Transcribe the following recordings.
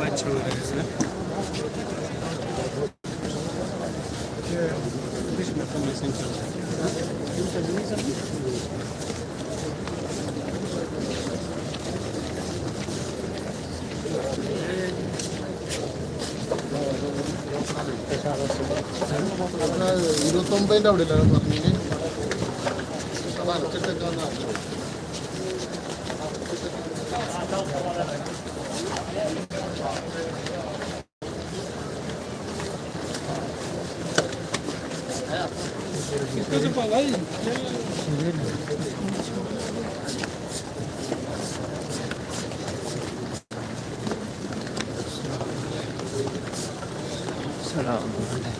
বাচ্চা হয়ে line paint അവിടെ ഇല്ല പറഞ്ഞിന് അത് അടച്ചിട്ടേക്കാന്ന് Salam.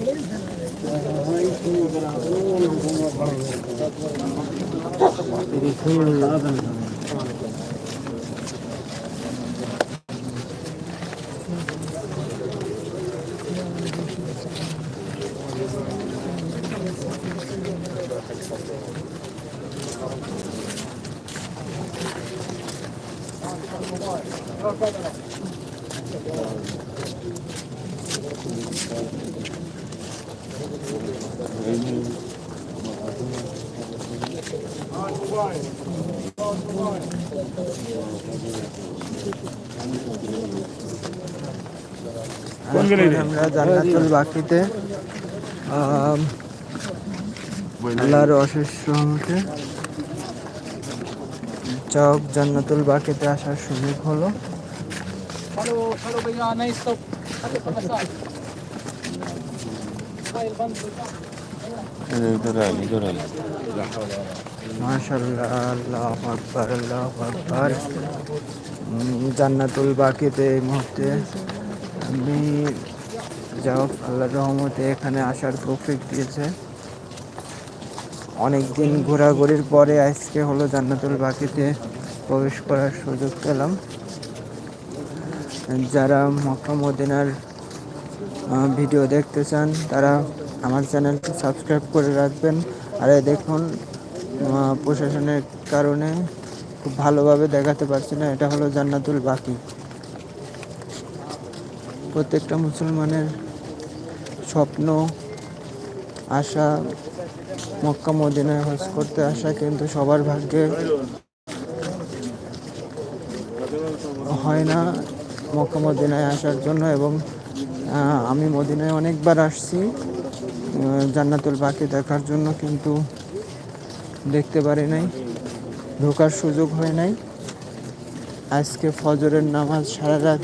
এখন আমরা জান্নাতুল বাকিতে আম, আল্লাহর অশেষ রহমতে চক জান্নাতুল বাকিতে আসার সুযোগ হলো। Follow, follow মাশাল্লাহ আল্লাহ আল্লাহ আকবর। জান্নাতুল বাকিতে এই মুহূর্তে। আমি যাও আল্লাহ রহমতে এখানে আসার তৌফিক দিয়েছে। অনেক দিন ঘোরাঘুরির পরে আজকে হলো জান্নাতুল বাকিতে প্রবেশ করার সুযোগ পেলাম। যারা মক্কা মদিনার ভিডিও দেখতে চান, তারা আমার চ্যানেলটি সাবস্ক্রাইব করে রাখবেন। আর দেখুন প্রশাসনের কারণে খুব ভালোভাবে দেখাতে পারছি না, এটা হলো জান্নাতুল বাকি। প্রত্যেকটা মুসলমানের স্বপ্ন, আশা, মক্কা, মদিনায় হজ করতে আসা কিন্তু সবার ভাগ্যে হয় না মক্কা, মদিনায় আসার জন্য এবং আমি মদিনায় অনেকবার আসছি জান্নাতুল বাকি দেখার জন্য কিন্তু দেখতে পারি নাই, ঢোকার সুযোগ হয় নাই। আজকে ফজরের নামাজ সারা রাত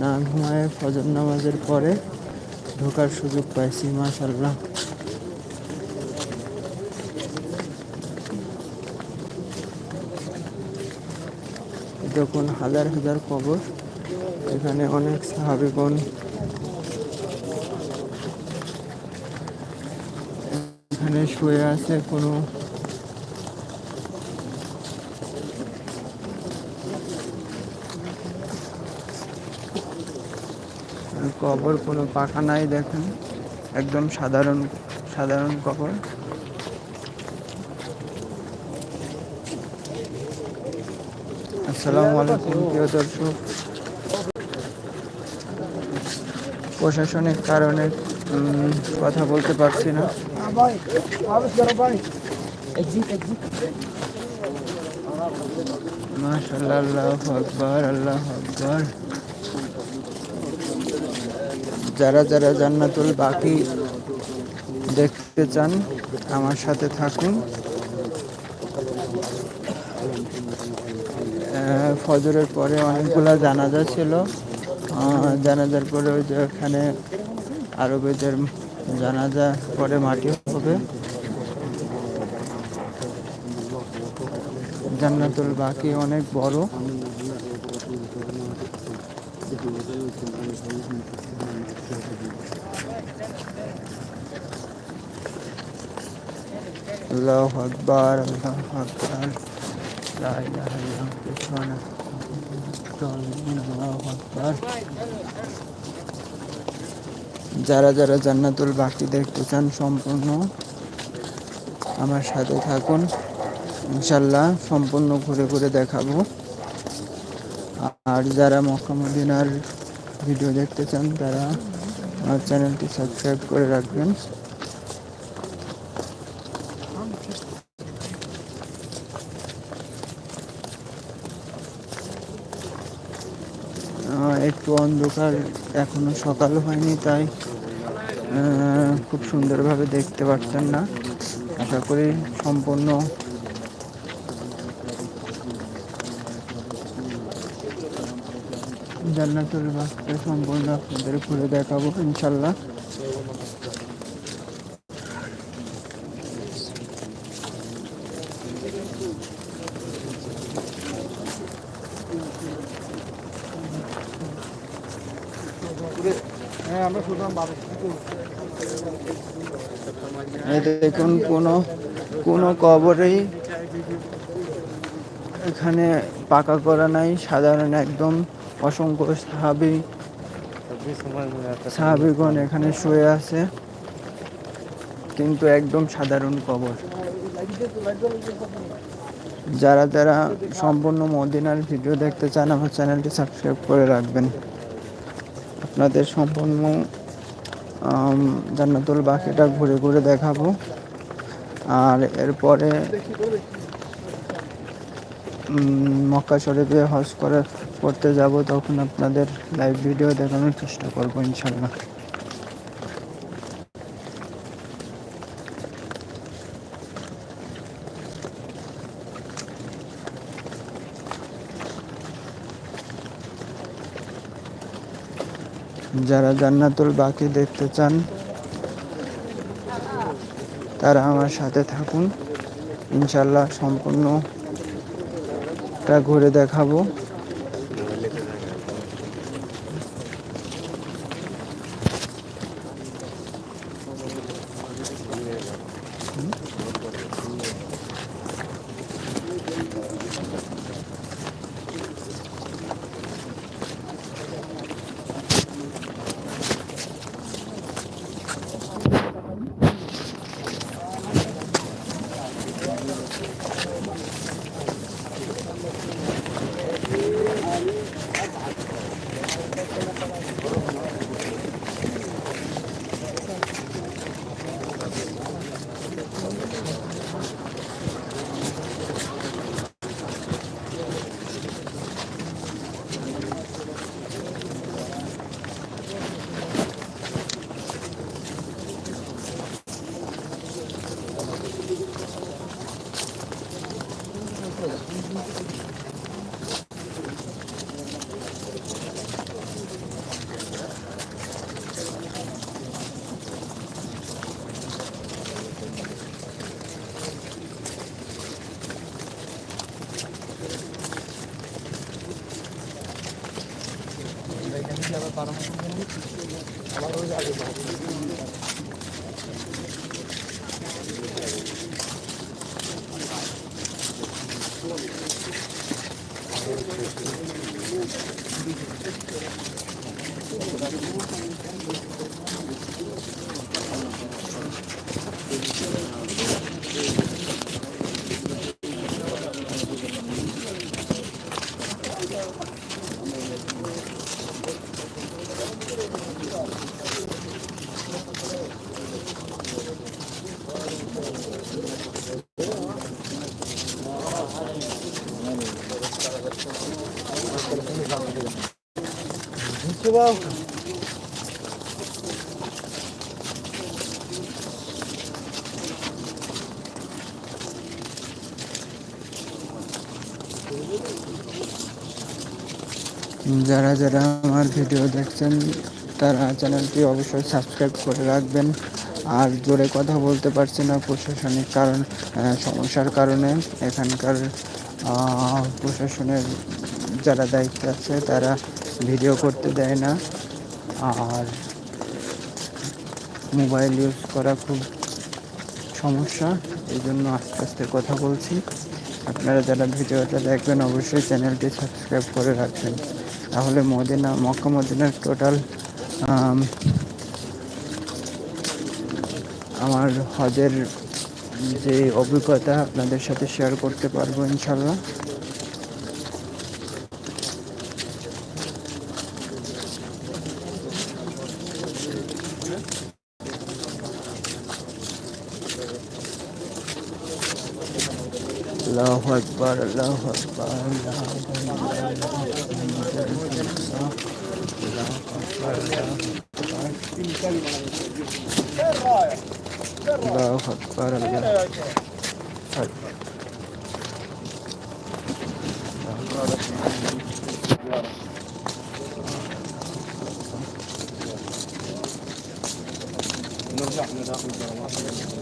না ঘুমায়, ফজর নামাজের পরে ঢোকার সুযোগ পাইছি মাশাল্লাহ যখন হাজার হাজার কবর, এখানে অনেক সাহাবিগণ এখানে শুয়ে আছে কোনো কবর কোনো পাখা নাই দেখেন। একদম সাধারণ সাধারণ কবর। আসসালামু আলাইকুম, প্রিয় দর্শক। প্রশাসনিক কারণে কথা বলতে পারছি না। মাশাল্লাহ আল্লাহ আকবর আল্লাহ আকবর। যারা যারা জান্নাতুল বাকি দেখতে চান, আমার সাথে থাকুন। ফজরের পরে অনেকগুলো জানাজা ছিল। জানাজার পরে ওই যে ওখানে আরবেদের জানাজা পরে মাটি হবে। জান্নাতুল বাকি অনেক বড়। আল্লাহ আকবার যারা যারা জান্নাতুল বাকি দেখতে চান সম্পূর্ণ আমার সাথে থাকুন। ইনশাল্লাহ সম্পূর্ণ ঘুরে ঘুরে দেখাবো। আর যারা মক্কা মদিনার ভিডিও দেখতে চান, তারা আমার চ্যানেলটি সাবস্ক্রাইব করে রাখবেন। একটু অন্ধকার এখনও সকাল হয়নি, তাই খুব সুন্দরভাবে দেখতে পাচ্ছেন না। আশা করি সম্পূর্ণ জান্নাতুল বাসকে সম্পূর্ণ আপনাদের ঘুরে দেখাবো, ইনশাল্লাহ হ্যাঁ আমরা শুনলাম বাবা এই দেখুন, কোনো কোনো কবরেই এখানে পাকা করা নাই, সাধারণ একদম অসংখ্য সাহাবি, সাহাবিগণ এখানে শুয়ে আছে, কিন্তু একদম সাধারণ কবর। যারা যারা সম্পূর্ণ মদিনার ভিডিও দেখতে চান, আমার চ্যানেলটি সাবস্ক্রাইব করে রাখবেন। আপনাদের সম্পূর্ণ জান্নাতুল বাকিটা ঘুরে ঘুরে দেখাবো। আর এরপরে মক্কা শরীফে হজ করে করতে যাব, তখন আপনাদের লাইভ ভিডিও দেখানোর চেষ্টা করব ইনশাল্লাহ যারা জান্নাতুল বাকি দেখতে চান তারা আমার সাথে থাকুন। ইনশাল্লাহ সম্পূর্ণটা ঘুরে দেখাবো। ক্লাবের পরামর্শ নিয়ে আবার ওই আগে বাবা যারা যারা আমার ভিডিও দেখছেন, তারা চ্যানেলটি অবশ্যই সাবস্ক্রাইব করে রাখবেন। আর জোরে কথা বলতে পারছি না প্রশাসনিক কারণ সমস্যার কারণে। এখানকার প্রশাসনের যারা দায়িত্বে আছে, তারা ভিডিও করতে দেয় না। আর মোবাইল ইউজ করা খুব সমস্যা, এই জন্য আস্তে আস্তে কথা বলছি। আপনারা যারা ভিডিওটা দেখবেন, অবশ্যই চ্যানেলটি সাবস্ক্রাইব করে রাখবেন। তাহলে মদিনা, মক্কা, মদিনার টোটাল আমার হজের যে অভিজ্ঞতা আপনাদের সাথে শেয়ার করতে পারব ইনশাল্লাহ আল্লাহ আকবর আল্লাহ আকবর আল্লাহ আল্লাহ আকবর আল্লাহ نرجع نداخل